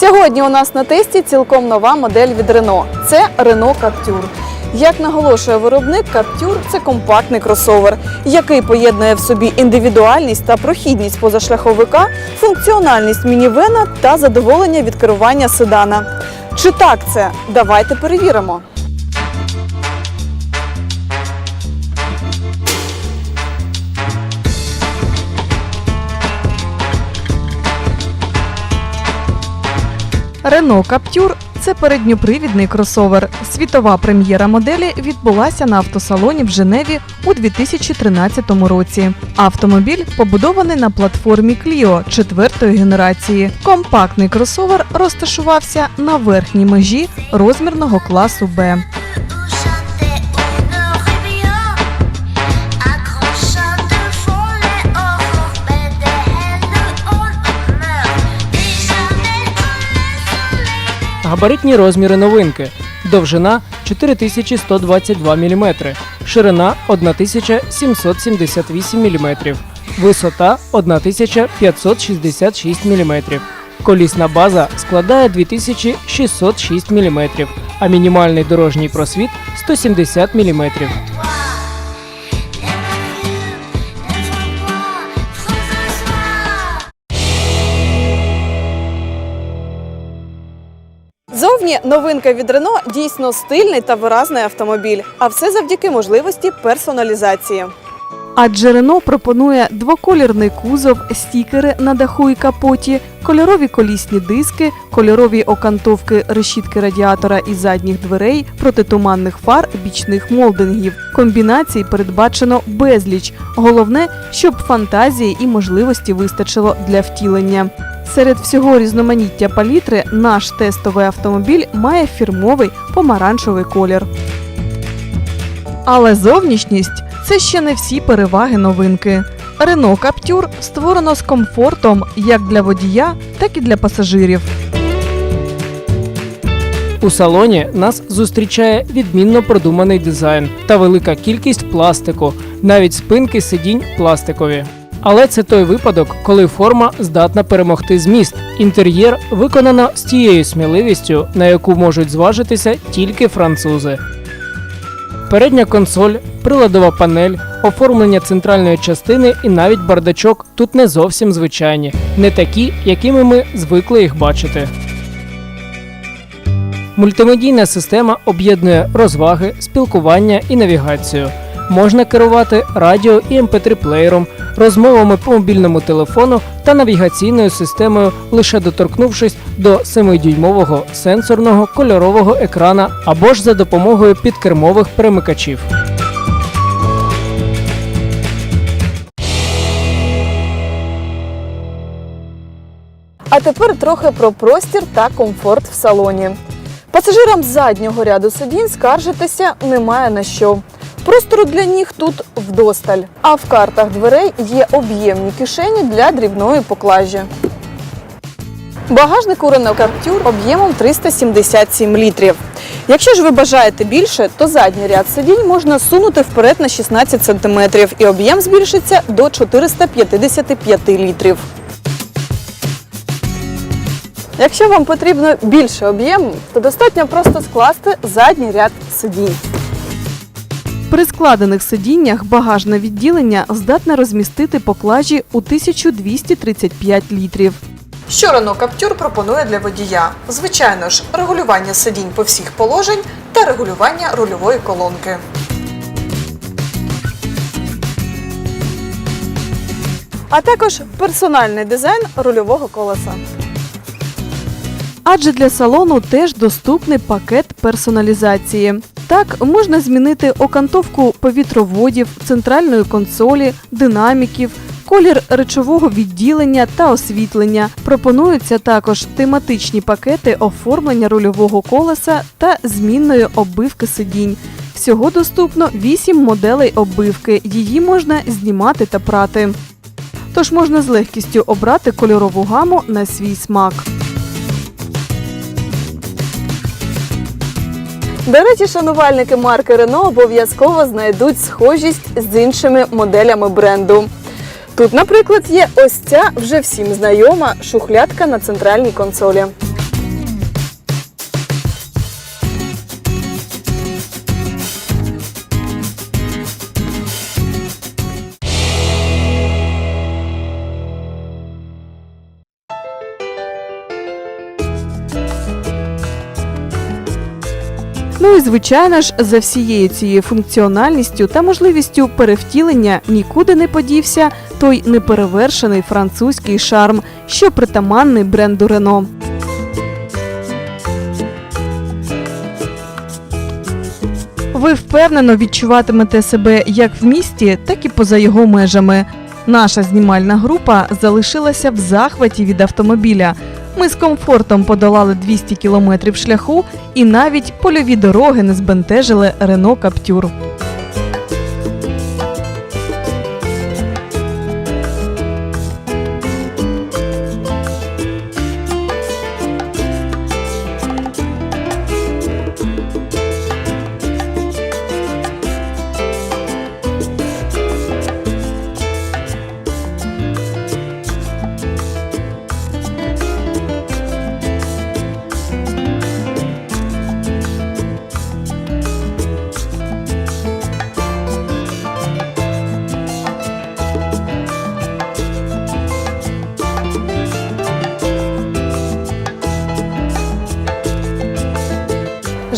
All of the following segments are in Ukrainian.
Сьогодні у нас на тесті цілком нова модель від Renault. Це Renault Captur. Як наголошує виробник, Captur – це компактний кросовер, який поєднує в собі індивідуальність та прохідність позашляховика, функціональність мінівена та задоволення від керування седана. Чи так це? Давайте перевіримо. Renault Captur – це передньопривідний кросовер. Світова прем'єра моделі відбулася на автосалоні в Женеві у 2013 році. Автомобіль побудований на платформі Clio четвертої генерації. Компактний кросовер розташувався на верхній межі розмірного класу Б. Габаритні розміри новинки. Довжина 4122 мм, ширина 1778 мм, висота 1566 мм. Колісна база складає 2606 мм, а мінімальний дорожній просвіт 170 мм. Зовні новинка від Рено дійсно стильний та виразний автомобіль, а все завдяки можливості персоналізації. Адже Renault пропонує двоколірний кузов, стікери на даху і капоті, кольорові колісні диски, кольорові окантовки решітки радіатора і задніх дверей, протитуманних фар, бічних молдингів. Комбінацій передбачено безліч. Головне, щоб фантазії і можливості вистачило для втілення. Серед всього різноманіття палітри наш тестовий автомобіль має фірмовий помаранчевий колір. Але зовнішність це ще не всі переваги новинки. Renault Captur створено з комфортом як для водія, так і для пасажирів. У салоні нас зустрічає відмінно продуманий дизайн та велика кількість пластику, навіть спинки сидінь пластикові. Але це той випадок, коли форма здатна перемогти зміст. Інтер'єр виконано з тією сміливістю, на яку можуть зважитися тільки французи. Передня консоль, приладова панель, оформлення центральної частини і навіть бардачок тут не зовсім звичайні, не такі, якими ми звикли їх бачити. Мультимедійна система об'єднує розваги, спілкування і навігацію. Можна керувати радіо і mp3 плеєром, розмовами по мобільному телефону та навігаційною системою, лише доторкнувшись до 7-дюймового сенсорного кольорового екрана або ж за допомогою підкермових перемикачів. А тепер трохи про простір та комфорт в салоні. Пасажирам заднього ряду сидінь скаржитися немає на що. Простору для ніг тут вдосталь. А в картах дверей є об'ємні кишені для дрібної поклажі. Багажник у Renault Captur об'ємом 377 літрів. Якщо ж ви бажаєте більше, то задній ряд сидінь можна сунути вперед на 16 см і об'єм збільшиться до 455 літрів. Якщо вам потрібно більше об'єму, то достатньо просто скласти задній ряд сидінь. При складених сидіннях багажне відділення здатне розмістити поклажі у 1235 літрів. Що Renault Captur пропонує для водія? Звичайно ж, регулювання сидінь по всіх положень та регулювання рульової колонки. А також персональний дизайн рульового колеса. Адже для салону теж доступний пакет персоналізації. Так, можна змінити окантовку повітроводів, центральної консолі, динаміків, колір речового відділення та освітлення. Пропонуються також тематичні пакети оформлення рульового колеса та змінної оббивки сидінь. Всього доступно 8 моделей оббивки. Її можна знімати та прати. Тож можна з легкістю обрати кольорову гаму на свій смак. До речі, шанувальники марки Renault обов'язково знайдуть схожість з іншими моделями бренду. Тут, наприклад, є ось ця вже всім знайома шухлядка на центральній консолі. Й звичайно ж, за всією цією функціональністю та можливістю перевтілення нікуди не подівся той неперевершений французький шарм, що притаманний бренду Рено. Ви впевнено відчуватимете себе як в місті, так і поза його межами. Наша знімальна група залишилася в захваті від автомобіля. Ми з комфортом подолали 200 кілометрів шляху, і навіть польові дороги не збентежили Рено Каптюр.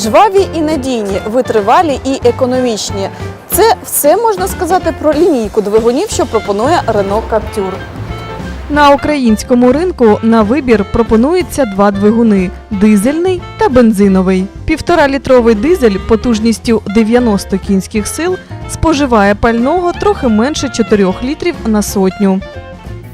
Жваві і надійні, витривалі і економічні. Це все можна сказати про лінійку двигунів, що пропонує Renault Captur. На українському ринку на вибір пропонується два двигуни дизельний та бензиновий. Півтора-літровий дизель потужністю 90 кінських сил споживає пального трохи менше 4 літрів на сотню.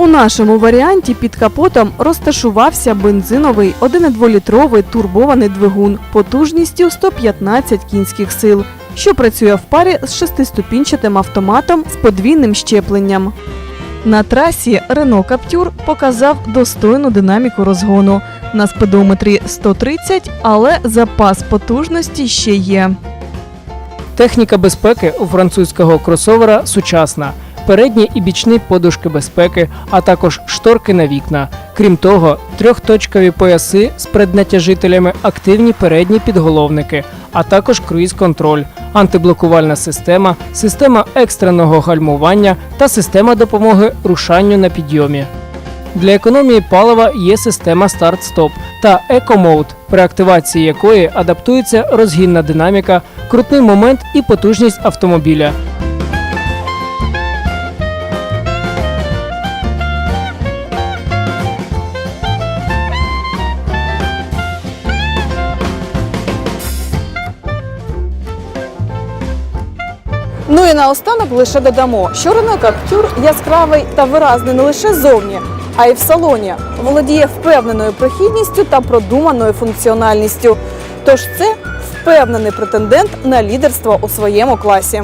У нашому варіанті під капотом розташувався бензиновий 1,2-літровий турбований двигун потужністю 115 кінських сил, що працює в парі з шестиступінчатим автоматом з подвійним щепленням. На трасі Renault Captur показав достойну динаміку розгону на спидометрі 130, але запас потужності ще є. Техніка безпеки у французького кросовера сучасна. Передні і бічні подушки безпеки, а також шторки на вікна. Крім того, трьохточкові пояси з преднатяжителями, активні передні підголовники, а також круїз-контроль, антиблокувальна система, система екстреного гальмування та система допомоги рушанню на підйомі. Для економії палива є система старт-стоп та еко-мод, при активації якої адаптується розгінна динаміка, крутний момент і потужність автомобіля. І наостанок лише додамо, що Renault Captur яскравий та виразний не лише зовні, а й в салоні. Володіє впевненою прохідністю та продуманою функціональністю. Тож це впевнений претендент на лідерство у своєму класі.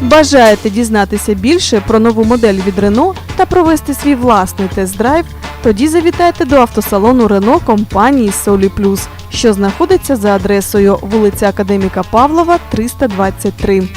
Бажаєте дізнатися більше про нову модель від Renault та провести свій власний тест-драйв? Тоді завітайте до автосалону Рено компанії Солі Плюс, що знаходиться за адресою вулиця Академіка Павлова, 323.